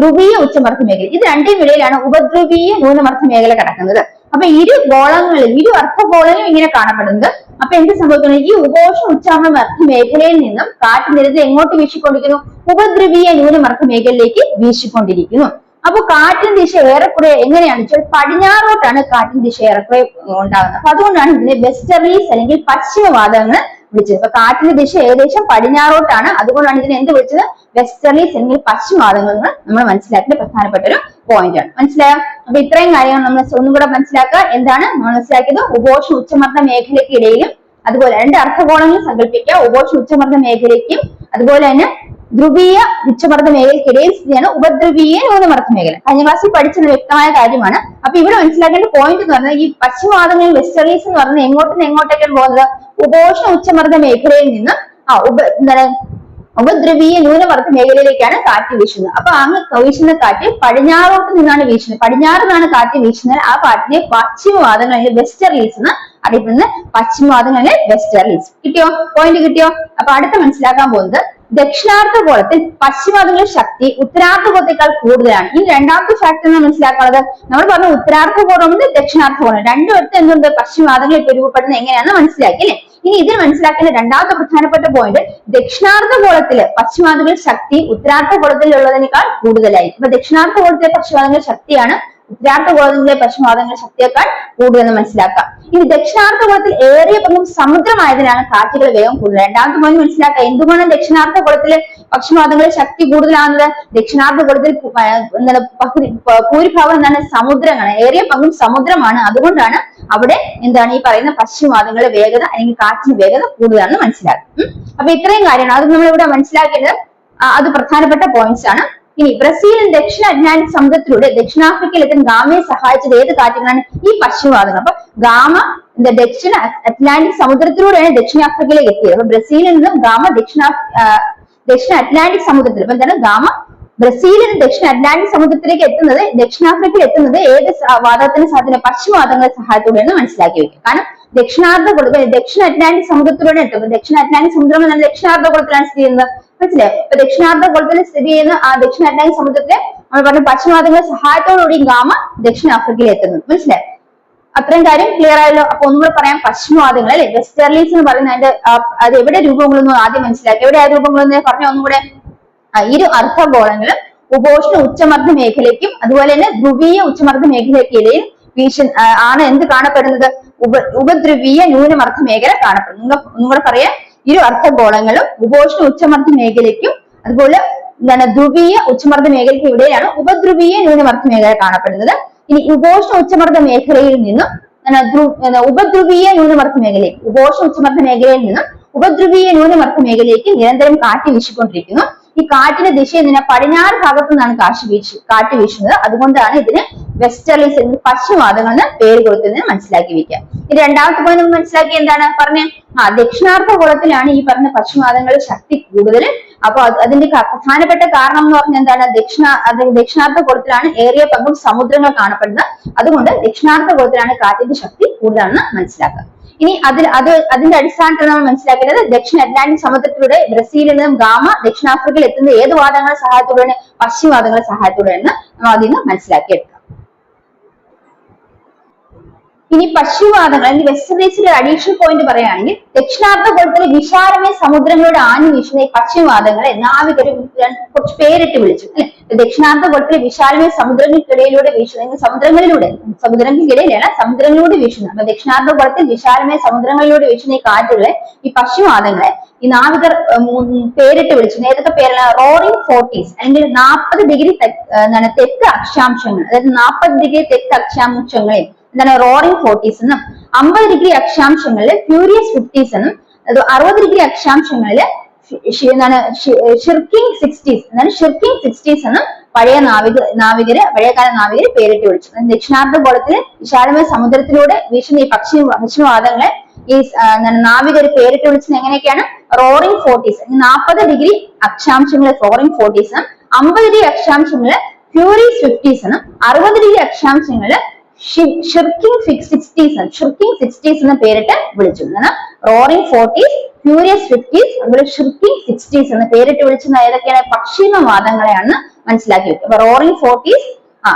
ധ്രുവീയ ഉച്ചമർദ്ദ മേഖല ഇത് രണ്ടിനും ഇടയിലാണ് ഉപദ്രവീയ ന്യൂനമർദ്ദ മേഖല കിടക്കുന്നത്. അപ്പൊ ഇരു ഗോളങ്ങളിലും ഇരു അർത്ഥഗോളങ്ങളും ഇങ്ങനെ കാണപ്പെടുന്നത്. അപ്പൊ എന്ത് സംഭവിക്കുന്നു? ഈ ഉപോഷ ഉച്ചാരണ മർദ്ധ മേഖലയിൽ നിന്നും കാറ്റ് നിരത്തിൽ എങ്ങോട്ട് വീശിക്കൊണ്ടിരിക്കുന്നു? ഉപദ്രവീയ ന്യൂനമർദ്ദ മേഖലയിലേക്ക് വീശിക്കൊണ്ടിരിക്കുന്നു. അപ്പൊ കാറ്റിൻ ദിശ ഏറെക്കുറെ എങ്ങനെയാണ്? വെച്ചാൽ പടിഞ്ഞാറോട്ടാണ് കാറ്റിൻ ദിശ ഏറെക്കുറെ ഉണ്ടാകുന്നത്. അപ്പൊ അതുകൊണ്ടാണ് ഇതിനെ വെസ്റ്റർലീസ് അല്ലെങ്കിൽ പശ്ചിമവാദങ്ങൾ വിളിച്ചത്. അപ്പൊ കാറ്റിന്റെ ദിശ ഏകദേശം പടിഞ്ഞാറോട്ടാണ്. അതുകൊണ്ടാണ് ഇതിനെ എന്ത് വിളിച്ചത്? വെസ്റ്റർലീസ് അല്ലെങ്കിൽ പശ്ചിമവാദങ്ങൾ എന്ന് നമ്മൾ മനസ്സിലാക്കേണ്ട പ്രധാനപ്പെട്ട ഒരു പോയിന്റ് ആണ്. മനസ്സിലായോ? അപ്പൊ ഇത്രയും കാര്യങ്ങൾ നമ്മൾ ഒന്നും കൂടെ മനസ്സിലാക്കുക. എന്താണ്? മനസ്സിലാക്കിയത് ഉപോഷ ഉച്ചമർദ്ദ മേഖലയ്ക്ക് ഇടയിലും അതുപോലെ രണ്ട് അർത്ഥകോണങ്ങൾ സങ്കല്പിക്കുക. ഉപോഷ ഉച്ചമർദ്ദ മേഖലയ്ക്കും അതുപോലെ തന്നെ ധ്രുവീയ ഉച്ചമർദ്ദ മേഖലയ്ക്കിടയിൽ സ്ഥിതിയാണ് ഉപദ്രവീയ ന്യൂനമർദ്ദ മേഖല. കഴിഞ്ഞ ക്ലാസ്സിൽ പഠിച്ചത് വ്യക്തമായ കാര്യമാണ്. അപ്പൊ ഇവിടെ മനസ്സിലാക്കേണ്ട പോയിന്റ് എന്ന് പറഞ്ഞാൽ ഈ പശ്ചിമവാദങ്ങളിൽ വെസ്റ്റേണീസ് എന്ന് പറഞ്ഞാൽ എങ്ങോട്ടും എങ്ങോട്ടേക്കാണ് പോകുന്നത്? ഉപോഷ ഉച്ചമർദ്ദ മേഖലയിൽ നിന്ന് ആ ഉപ എന്താണ് ഉപദ്രവീയ ന്യൂനമർദ്ദ മേഖലയിലേക്കാണ് കാറ്റ് വീശുന്നത്. അപ്പൊ അങ്ങ് വീശുന്ന കാറ്റ് പടിഞ്ഞാറോട്ട് നിന്നാണ് വീശുന്നത്. പടിഞ്ഞാറ് നിന്നാണ് കാറ്റ് വീശുന്നത്. ആ കാറ്റിനെ പശ്ചിമവാദങ്ങൾ അല്ലെങ്കിൽ വെസ്റ്റർലീസ് എന്ന് അറിയപ്പെടുന്നത്. വെസ്റ്റർ ലീസ് കിട്ടിയോ? പോയിന്റ് കിട്ടിയോ? അപ്പൊ അടുത്ത മനസ്സിലാക്കാൻ പോകുന്നത് ദക്ഷിണാർത്ഥ കോളത്തിൽ പശ്ചിമവാദങ്ങളുടെ ശക്തി ഉത്തരാർദ്ധഗോളത്തേക്കാൾ കൂടുതലാണ്. ഇനി രണ്ടാമത്തെ ഫാക്ടർ നമ്മൾ മനസ്സിലാക്കാനുള്ളത്. നമ്മൾ പറഞ്ഞ ഉത്തരാർദ്ധഗോളമുണ്ട് ദക്ഷിണാർദ്ധഗോളം രണ്ടുപേർത്ത് എന്തുണ്ട്? പശ്ചിമവാദങ്ങൾ ഇപ്പൊ രൂപപ്പെടുന്നത് എങ്ങനെയാണെന്ന് മനസ്സിലാക്കി അല്ലെ? ഇനി ഇതിൽ മനസ്സിലാക്കേണ്ട രണ്ടാമത്തെ പ്രധാനപ്പെട്ട പോയിന്റ് ദക്ഷിണാർദ്ധഗോളത്തിൽ പശ്ചിമവാദങ്ങളുടെ ശക്തി ഉത്തരാർദ്ധഗോളത്തിലുള്ളതിനേക്കാൾ കൂടുതലായി അപ്പൊ ദക്ഷിണാർദ്ധഗോളത്തിലെ പശ്ചിമവാദങ്ങളുടെ ശക്തിയാണ് ഉത്തരാർദ്ധഗോളത്തിലെ പശ്ചിമാതങ്ങൾ ശക്തിയേക്കാൾ കൂടുതലെന്ന് മനസ്സിലാക്കാം. ഇനി ദക്ഷിണാർദ്ധഗോളത്തിൽ ഏറിയ പങ്കും സമുദ്രമായതിനാണ് കാറ്റുകൾ വേഗം കൂടുതൽ. രണ്ടാമത്തെ പോയിന്റ് മനസ്സിലാക്കുക എന്തുകൊണ്ട് ദക്ഷിണാർദ്ധഗോളത്തിൽ പക്ഷിവാദങ്ങളുടെ ശക്തി കൂടുതലാകുന്നത് ദക്ഷിണാർദ്ധഗോളത്തിൽ എന്താണ് പകുതി ഭൂരിഭാഗം എന്താണ് സമുദ്രങ്ങളാണ്. ഏറിയ പങ്കും സമുദ്രമാണ്. അതുകൊണ്ടാണ് അവിടെ എന്താണ് ഈ പറയുന്ന പശ്ചിമവാദങ്ങളുടെ വേഗത അല്ലെങ്കിൽ കാറ്റിന് വേഗത കൂടുതലാണെന്ന് മനസ്സിലാക്കും. അപ്പൊ ഇത്രയും കാര്യമാണ് അത് നമ്മൾ ഇവിടെ മനസ്സിലാക്കേണ്ടത് അത് പ്രധാനപ്പെട്ട പോയിന്റ്സ് ആണ്. ഇനി ബ്രസീലും ദക്ഷിണ അറ്റ്ലാന്റിക് സമുദ്രത്തിലൂടെ ദക്ഷിണാഫ്രിക്കയിൽ എത്താൻ ഗാമയെ സഹായിച്ചത് ഏത് കാറ്റുകളാണ് ഈ പശ്ചിമവാദങ്ങൾ അപ്പൊ ഗാമ ദക്ഷിണ അറ്റ്ലാന്റിക് സമുദ്രത്തിലൂടെയാണ് ദക്ഷിണാഫ്രിക്കയിലേക്ക് എത്തിയത്. അപ്പൊ ബ്രസീലിൽ നിന്നും ഗാമ ദക്ഷിണ ദക്ഷിണ അറ്റ്ലാന്റിക് സമുദ്രത്തിൽ അപ്പൊ എന്താണ്? ഗാമ ബ്രസീലിൽ ദക്ഷിണ അറ്റ്ലാന്റിക് സമുദ്രത്തിലേക്ക് എത്തുന്നത് ദക്ഷിണാഫ്രിക്കയിൽ എത്തുന്നത് ഏത് വാതകത്തിന് സാധ്യത പശ്ചിമവാദങ്ങളുടെ സഹായത്തോടെയാണ് മനസ്സിലാക്കി വെക്കുക. കാരണം ദക്ഷിണാർദ്ധഗോള ദക്ഷിണ അറ്റ്ലാന്റിക് സമുദ്രത്തിലൂടെ എത്തും. ദക്ഷിണ അറ്റ്ലാന്റിക് സമുദ്രം എന്നാൽ ദക്ഷിണാർദ്ധഗോളത്തിലാണ് സ്ഥിതി ചെയ്യുന്നത്. മനസ്സിലായോ? അപ്പൊ ദക്ഷിണാർദ്ധഗോളത്തിൽ സ്ഥിതി ചെയ്യുന്ന ആ ദക്ഷിണ അറ്റ്ലാന്റിക് സമുദ്രത്തിലെ നമ്മൾ പറഞ്ഞ പശ്ചിമവാദങ്ങളുടെ സഹായത്തോടുകൂടി ഗാമ ദക്ഷിണാഫ്രിക്കയിൽ എത്തുന്നത് മനസ്സിലായോ? അത്രയും കാര്യം ക്ലിയർ ആയല്ലോ. അപ്പൊ ഒന്നുകൂടെ പറയാം. പശ്ചിമവാദങ്ങൾ അല്ലെ? വെസ്റ്റേർലീസ് എന്ന് പറയുന്ന അതിന്റെ അത് എവിടെ രൂപങ്ങളൊന്നും ആദ്യം മനസ്സിലാക്കി. എവിടെ ആ രൂപങ്ങളെന്ന് പറഞ്ഞ ഒന്നുകൂടെ ഇരു അർദ്ധഗോളങ്ങളും ഉപോഷ്ണ ഉച്ചമർദ്ദ മേഖലയ്ക്കും അതുപോലെ തന്നെ ധ്രുവീയ ഉച്ചമർദ്ദ മേഖലയ്ക്കിടയിൽ വീശ ആണ് എന്ത് കാണപ്പെടുന്നത്? ഉപ ഉപദ്രവീയ ന്യൂനമർദ്ദ മേഖല കാണപ്പെടുന്നു. ഒന്നുകൂടെ പറയാം. ഇരു അർദ്ധഗോളങ്ങളും ഉപോഷ്ണ ഉച്ചമർദ്ദ മേഖലയ്ക്കും അതുപോലെ എന്താണ് ധ്രുവീയ ഉച്ചമർദ്ദ മേഖലയ്ക്ക് ഇവിടെയാണ് ഉപദ്രവീയ ന്യൂനമർദ്ദ മേഖല കാണപ്പെടുന്നത്. ഇനി ഉപോഷ്ണ ഉച്ചമർദ്ദ മേഖലയിൽ നിന്നും ഉപദ്രവീയ ന്യൂനമർദ്ദ മേഖലയിൽ ഉപോഷ്ണ ഉച്ചമർദ്ദ മേഖലയിൽ നിന്നും ഉപദ്രവീയ ന്യൂനമർദ്ദ മേഖലയിലേക്ക് നിരന്തരം കാറ്റ് വീശിക്കൊണ്ടിരിക്കുന്നു. ഈ കാറ്റിന്റെ ദിശ ഇതിനെ പടിഞ്ഞാറ് ഭാഗത്തു നിന്നാണ് കാശ് വീശ് കാറ്റ് വീശുന്നത്. അതുകൊണ്ടാണ് ഇതിന് വെസ്റ്റർലീസ് എന്ന പശ്ചിമവാദങ്ങൾ എന്ന് പേര് കൊടുത്തതിന് മനസ്സിലാക്കി വെക്കുക. ഇത് രണ്ടാമത്തെ പോയിന്റ് നമ്മൾ മനസ്സിലാക്കി എന്താണ്? പറഞ്ഞ ആ ദക്ഷിണാർത്ഥ ഗോളത്തിലാണ് ഈ പറഞ്ഞ പശ്ചിമവാദങ്ങളുടെ ശക്തി കൂടുതൽ. അപ്പൊ അത് അതിന്റെ പ്രധാനപ്പെട്ട കാരണം എന്ന് പറഞ്ഞാൽ എന്താണ്? ദക്ഷിണ ദക്ഷിണാർത്ഥ ഗോളത്തിലാണ് ഏറിയ പങ്കും സമുദ്രങ്ങൾ കാണപ്പെടുന്നത്. അതുകൊണ്ട് ദക്ഷിണാർത്ഥ ഗോളത്തിലാണ് കാറ്റിന്റെ ശക്തി കൂടുതലാണെന്ന് മനസ്സിലാക്കുക. ഇനി അതിൽ അത് അതിന്റെ അടിസ്ഥാനത്തിൽ നമ്മൾ മനസ്സിലാക്കേണ്ടത് ദക്ഷിണ അറ്റ്ലാന്റിക് സമുദ്രത്തിലൂടെ ബ്രസീലിൽ നിന്നും ഗാമ ദക്ഷിണാഫ്രിക്കയിൽ എത്തുന്ന ഏത് വാദങ്ങളുടെ സഹായത്തോടെയാണ്? പശ്ചിമവാദങ്ങളുടെ സഹായത്തോടെയാണ് നമ്മൾ അതിൽ നിന്ന് മനസ്സിലാക്കിയെടുക്കാം ഇനി പശ്ചിമവാദങ്ങൾ അല്ലെങ്കിൽ വെസ്റ്റർലീസിന്റെ അഡീഷണൽ പോയിന്റ് പറയുകയാണെങ്കിൽ ദക്ഷിണാർത്ഥ ഗോളത്തിലെ വിശാലമായ സമുദ്രങ്ങളുടെ ആഞ്ഞു വീശുന്ന ഈ പശ്ചിമവാദങ്ങളെ നാവികര് കുറച്ച് പേരിട്ട് വിളിച്ചു അല്ലെ? ദക്ഷിണാർത്ഥ ഗോളത്തിലെ വിശാലമായ സമുദ്രങ്ങൾക്കിടയിലൂടെ വീശുന്ന സമുദ്രങ്ങളിലൂടെ സമുദ്രങ്ങൾക്കിടയിലാണ് സമുദ്രങ്ങളിലൂടെ വീശുന്ന അപ്പൊ ദക്ഷിണാർത്ഥ ഗോളത്തിൽ വിശാലമായ സമുദ്രങ്ങളിലൂടെ വീശുന്ന ഈ കാറ്റുകളെ ഈ പശ്ചിമവാദങ്ങളെ ഈ നാവികർ പേരിട്ട് വിളിച്ചു. ഏതൊക്കെ പേരാണ് റോറിംഗ് ഫോർട്ടീസ് അല്ലെങ്കിൽ നാൽപ്പത് ഡിഗ്രി എന്താണ് തെക്ക് അക്ഷാംശങ്ങൾ അതായത് നാൽപ്പത് ഡിഗ്രി തെക്ക് അക്ഷാംശങ്ങളെ എന്താണ് റോറിംഗ് ഫോർട്ടീസ് എന്നും അമ്പത് ഡിഗ്രി അക്ഷാംശങ്ങളിൽ ഫ്യൂരിയസ് ഫിഫ്റ്റീസ് എന്നും അറുപത് ഡിഗ്രി അക്ഷാംശങ്ങളിൽ എന്താണ് ഷിർക്കിംഗ് സിക്സ്റ്റീസ് എന്താണ് ഷിർക്കിംഗ് സിക്സ്റ്റീസ് എന്നും പഴയ നാവിക നാവികര് പഴയകാല നാവികര് പേരിട്ട് വിളിച്ചു. ദക്ഷിണാർദ്ധ ഗോളത്തിൽ വിശാലമായ സമുദ്രത്തിലൂടെ വീശുന്ന ഈ പക്ഷി പക്ഷിവാദങ്ങളെ ഈ എന്താണ് നാവികര് പേരിട്ട് വിളിച്ചത് എങ്ങനെയൊക്കെയാണ്? റോറിംഗ് ഫോർട്ടീസ് നാൽപ്പത് ഡിഗ്രി അക്ഷാംശങ്ങളെ റോറിംഗ് ഫോർട്ടീസ് എന്നും അമ്പത് ഡിഗ്രി അക്ഷാംശങ്ങൾ ഫ്യൂരീസ് ഫിഫ്റ്റീസ് എന്നും അറുപത് ഡിഗ്രി അക്ഷാംശങ്ങൾ ഷിർക്കിംഗ് സിക്സ്റ്റീസ് ഷിർക്കിംഗ് സിക്സ്റ്റീസ് എന്ന പേരിട്ട് വിളിച്ചിരുന്നത് റോറിംഗ് ഫോർട്ടീസ് ഫ്യൂരിയസ് ഫിഫ്റ്റീസ് അതുപോലെ ഷിർക്കിംഗ് സിക്സ്റ്റീസ് എന്ന പേരിട്ട് വിളിച്ചുന്ന ഏതൊക്കെയാണ്? പശ്ചിമവാദങ്ങളെയാണ് മനസ്സിലാക്കി വെക്കുക. അപ്പൊ റോറിംഗ് ഫോർട്ടീസ്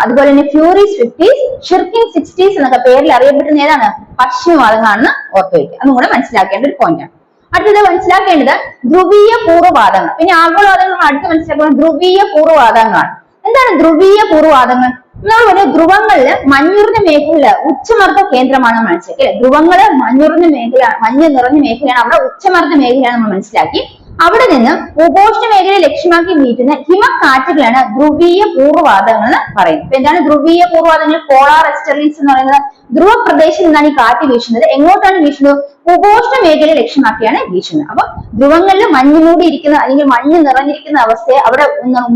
അതുപോലെ തന്നെ ഫ്യൂറീസ് ഫിഫ്റ്റീസ് ഷിർക്കിംഗ് സിക്സ്റ്റീസ് എന്നൊക്കെ പേരിൽ അറിയപ്പെടുന്ന ഏതാണ്? പശ്ചിമവാദങ്ങളാണെന്ന് ഓർത്തു വയ്ക്കുക അതും കൂടെ മനസ്സിലാക്കേണ്ട ഒരു പോയിന്റ് ആണ്. അടുത്തത് മനസ്സിലാക്കേണ്ടത് ധ്രുവീയ പൂർവവാദങ്ങൾ പിന്നെ ആഗോളവാദങ്ങൾ അടുത്ത് മനസ്സിലാക്കുന്നത് ധ്രുവീയ പൂർവവാദങ്ങളാണ് എന്താണ് ധ്രുവീയ പൂർവവാദങ്ങൾ നമ്മൾ പറഞ്ഞ ധ്രുവങ്ങളിൽ മഞ്ഞുറിഞ്ഞ മേഖല ഉച്ചമർദ്ദ കേന്ദ്രമാണ് മനസ്സിലാക്കി. ധ്രുവങ്ങൾ മഞ്ഞുറിഞ്ഞ മേഖല മഞ്ഞ് നിറഞ്ഞ മേഖലയാണ് അവിടെ ഉച്ചമർദ്ദ മേഖലയാണ് നമ്മൾ മനസ്സിലാക്കി. അവിടെ നിന്ന് ഉപോഷ്ണ മേഖല ലക്ഷ്യമാക്കി വീട്ടുന്ന ഹിമക്കാറ്റുകളാണ് ധ്രുവീയ പൂർവവാദങ്ങൾ എന്ന് പറയുന്നത്. ഇപ്പൊ എന്താണ് ധ്രുവീയ പൂർവവാദങ്ങൾ പോളാർ എസ്റ്റർലീസ് എന്ന് പറയുന്നത് ധ്രുവ പ്രദേശത്ത് നിന്നാണ് ഈ കാറ്റ് വീശുന്നത്. എങ്ങോട്ടാണ് വീശുന്നത്? ഉപോഷ്ണ മേഖല ലക്ഷ്യമാക്കിയാണ് വീശുന്നത്. അപ്പൊ ധ്രുവങ്ങളിൽ മഞ്ഞ് മൂടിയിരിക്കുന്ന അല്ലെങ്കിൽ മഞ്ഞ് നിറഞ്ഞിരിക്കുന്ന അവസ്ഥയെ അവിടെ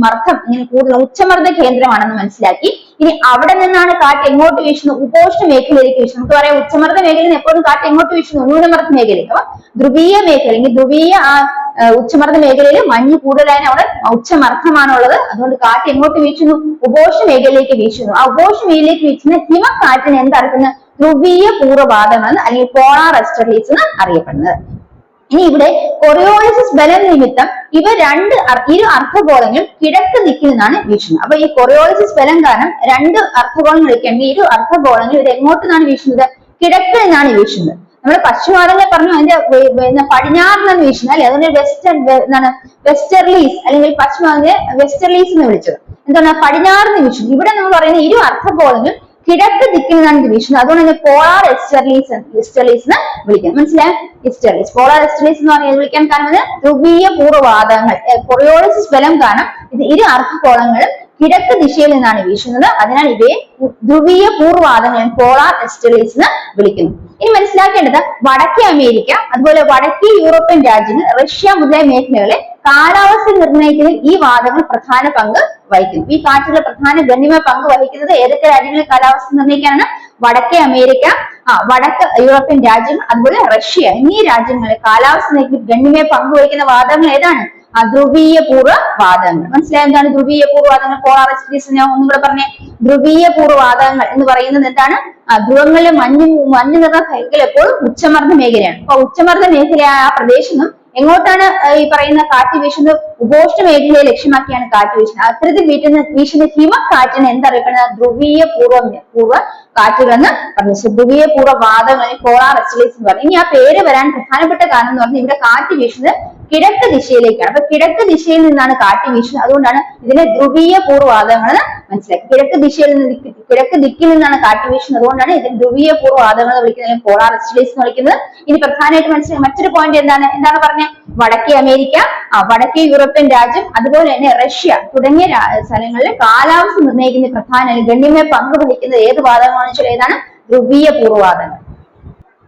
മർദ്ദം ഇങ്ങനെ കൂടുതൽ ഉച്ചമർദ്ദ കേന്ദ്രമാണെന്ന് മനസ്സിലാക്കി ഇനി അവിടെ നിന്നാണ് കാറ്റ് എങ്ങോട്ട് വീശുന്നത് ഉപോഷ്ണ മേഖലയിലേക്ക് വീശുന്നത് നമുക്ക് പറയാം ഉച്ചമർദ്ദ മേഖലയിൽ നിന്ന് എപ്പോഴും കാറ്റ് എങ്ങോട്ട് വീശുന്നു? ന്യൂനമർദ്ദ മേഖലയിലേക്ക് അപ്പൊ ധ്രുവീയ മേഖല അല്ലെങ്കിൽ ധ്രുവീയ ആ ഉച്ചമർദ്ദ മേഖലയിൽ മഞ്ഞ് കൂടുതലായി അവിടെ ഉച്ചമർദ്ദമാണുള്ളത്. അതുകൊണ്ട് കാറ്റ് എങ്ങോട്ട് വീശുന്നു? ഉപോഷ മേഖലയിലേക്ക് വീശുന്നു. ആ ഉപോഷ മേഖലയിലേക്ക് വീശുന്ന ഹിമക്കാറ്റിന് എന്തറിയപ്പെടുന്നത് ധ്രുവീയ പൂർവവാദങ്ങൾ എന്ന് അല്ലെങ്കിൽ പോളാർ എസ്റ്റർലീസ് എന്ന് അറിയപ്പെടുന്നത്. ഇനി ഇവിടെ കൊറിയോളിസിസ് ബലം നിമിത്തം ഇവ രണ്ട് ഇരു അർദ്ധഗോളങ്ങൾ കിഴക്ക് നിൽക്കുന്നതാണ് വീക്ഷണം അപ്പൊ ഈ കൊറിയോളിസിസ് ബലം കാരണം രണ്ട് അർദ്ധഗോളങ്ങൾ എടുക്കുകയാണെങ്കിൽ ഇരു അർദ്ധഗോളങ്ങൾ ഇത് എങ്ങോട്ട് നിന്നാണ് വീശുന്നത്? കിഴക്ക് നിന്നാണ് വീശുന്നത്. നമ്മൾ പശ്ചിമവാദങ്ങളെ പറഞ്ഞു അതിന്റെ വെ- പിന്നെ പടിഞ്ഞാറ് നിന്നാണ് വീശുന്നത് അല്ലെ? അതുകൊണ്ട് വെസ്റ്റേൺ എന്താണ് വെസ്റ്റർലീസ് അല്ലെങ്കിൽ പശ്ചിമവാദങ്ങളെ വെസ്റ്റർലീസ് എന്ന് വിളിച്ചത്. എന്താണ്? പടിഞ്ഞാറ് നിന്ന് വീശുന്നത് ഇവിടെ നമ്മൾ പറയുന്ന ഇരു അർദ്ധഗോളങ്ങൾ കിഴക്ക് ഇത് വീശുന്നത് അതുകൊണ്ട് തന്നെ പോളാർ എസ്റ്റർലീസ് എസ്റ്റർലീസ് എന്ന് വിളിക്കാം. മനസ്സിലായ? എസ്റ്റർലീസ് പോളാർ എസ്റ്റർലീസ് എന്ന് പറഞ്ഞാൽ വിളിക്കാൻ കാരണം ധ്രുവീയ പൂർവവാദങ്ങൾ കൊറിയോളിസിസ് ബലം കാരണം ഇത് ഇരു അർദ്ധഗോളങ്ങളും കിഴക്ക് ദിശയിൽ നിന്നാണ് വീശുന്നത്. അതിനാൽ ഇവയെ ധ്രുവീയ പൂർവവാദങ്ങൾ പോളാർ എസ്റ്റർലീസ് എന്ന് വിളിക്കുന്നു. ഇനി മനസ്സിലാക്കേണ്ടത് വടക്കേ അമേരിക്ക അതുപോലെ വടക്കേ യൂറോപ്യൻ രാജ്യങ്ങൾ റഷ്യ മുതലായ മേഖലകളിൽ കാലാവസ്ഥ നിർണയിക്കുന്നതിൽ ഈ വാദങ്ങൾ പ്രധാന പങ്ക് വഹിക്കുന്നു. ഈ കാറ്റിലെ പ്രധാന ഗണ്യമായ പങ്ക് വഹിക്കുന്നത് ഏതൊക്കെ രാജ്യങ്ങളിൽ കാലാവസ്ഥ നിർണയിക്കാനാണ്? വടക്കേ അമേരിക്ക ആ വടക്ക് യൂറോപ്യൻ രാജ്യങ്ങൾ അതുപോലെ റഷ്യ എന്നീ രാജ്യങ്ങളിൽ കാലാവസ്ഥ നിർണയിക്കുന്ന ഗണ്യമായ പങ്ക് വഹിക്കുന്ന വാദങ്ങൾ ഏതാണ്? ആ ധ്രുവീയ പൂർവ വാദങ്ങൾ. മനസ്സിലായ എന്താണ് ധ്രുവീയ പൂർവവാദങ്ങൾ പോളാർ എക്സ്പ്രീസ് ഞാൻ ഒന്നും കൂടെ പറഞ്ഞേ. ധ്രുവീയ പൂർവവാദങ്ങൾ എന്ന് പറയുന്നത് എന്താണ്? ധ്രുവങ്ങളിലെ മഞ്ഞ് മഞ്ഞ് നിറഞ്ഞ കൈകൾ എപ്പോഴും ഉച്ചമർദ്ദ മേഖലയാണ്. അപ്പൊ ഉച്ചമർദ്ദ മേഖലയായ ആ പ്രദേശം എങ്ങോട്ടാണ് ഈ പറയുന്ന കാറ്റ് വീശുന്നത്? ഉപോഷ്ണ മേഖലയെ ലക്ഷ്യമാക്കിയാണ് കാറ്റ് വീശുന്നത്. അത്തരത്തിൽ വീട്ടുന്ന വീശുന്ന ഹിമക്കാറ്റിന് എന്തറിയപ്പെടുന്നത്? ധ്രുവീയ പൂർവ പൂർവ കാറ്റുകൾ എന്ന് പറഞ്ഞു ധ്രുവീയ പൂർവ വാദങ്ങൾ പോളാർ എന്ന് പറഞ്ഞു. ഇനി ആ പേര് വരാൻ പ്രധാനപ്പെട്ട കാരണം എന്ന് പറഞ്ഞാൽ ഇവിടെ കാറ്റ് വീശുന്നത് കിഴക്ക് ദിശയിലേക്കാണ് അപ്പൊ കിഴക്ക് ദിശയിൽ നിന്നാണ് കാറ്റ് വീശുന്നത്. അതുകൊണ്ടാണ് ഇതിനെ ധ്രുവീയ പൂർവാതങ്ങൾ എന്ന് മനസ്സിലാക്കി. കിഴക്ക് ദിശയിൽ നിന്ന് കിഴക്ക് ദിക്കിൽ നിന്നാണ് കാറ്റ് വീശുന്നത്. അതുകൊണ്ടാണ് ഇതിന് ധ്രുവീയ പൂർവാദങ്ങൾ എന്ന് വിളിക്കുന്നത് പോളാർ വെസ്റ്റേഴ്സ് എന്ന് വിളിക്കുന്നത്. ഇനി പ്രധാനമായിട്ട് മനസ്സിലാക്കി. മറ്റൊരു പോയിന്റ് എന്താണ്? എന്താണ് പറഞ്ഞത്? വടക്കേ അമേരിക്ക ആ വടക്കേ യൂറോപ്യൻ രാജ്യം അതുപോലെ തന്നെ റഷ്യ തുടങ്ങിയ സ്ഥലങ്ങളിൽ കാലാവസ്ഥ നിർണയിക്കുന്ന പ്രധാന ഗണ്യമായ പങ്ക് വഹിക്കുന്നത് ഏത് വാദങ്ങളാണെന്ന് വെച്ചാൽ ഏതാണ്? ധ്രുവീയ പൂർവവാദങ്ങൾ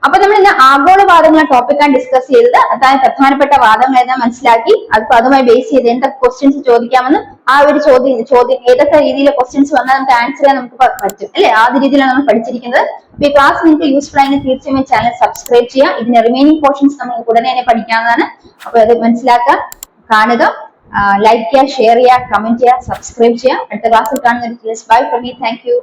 അപ്പൊ നമ്മൾ ഇന്ന് ആഗോളവാദങ്ങളെ ടോപ്പിക്കാണ് ഡിസ്കസ് ചെയ്തത്. അതായത് പ്രധാനപ്പെട്ട വാദങ്ങൾ ഏതാ മനസ്സിലാക്കി. അപ്പൊ അതുമായി ബേസ് ചെയ്ത് എന്തൊക്കെ ക്വസ്റ്റ്യൻസ് ചോദിക്കാമെന്നും ആ ഒരു ചോദ്യം ചോദ്യം ഏതൊക്കെ രീതിയിലെ ക്വസ്റ്റ്യൻസ് വന്നാൽ നമുക്ക് ആൻസർ ചെയ്യാൻ നമുക്ക് പറ്റും. അല്ലെ? ആ രീതിയിലാണ് നമ്മൾ പഠിച്ചിരിക്കുന്നത്. അപ്പൊ ഈ ക്ലാസ് നിങ്ങൾക്ക് യൂസ്ഫുൾ ആയെങ്കിൽ തീർച്ചയായും ചാനൽ സബ്സ്ക്രൈബ് ചെയ്യുക. ഇതിന്റെ റിമൈനിങ് പോർഷൻസ് നമ്മൾ ഉടനെ തന്നെ പഠിക്കാവുന്നതാണ്. അപ്പൊ അത് മനസ്സിലാക്കുക കാണുക ലൈക്ക് ചെയ്യുക ഷെയർ ചെയ്യുക കമന്റ് ചെയ്യുക സബ്സ്ക്രൈബ് ചെയ്യുക. അടുത്ത ക്ലാസ്സിൽ കാണുന്ന bye from me thank you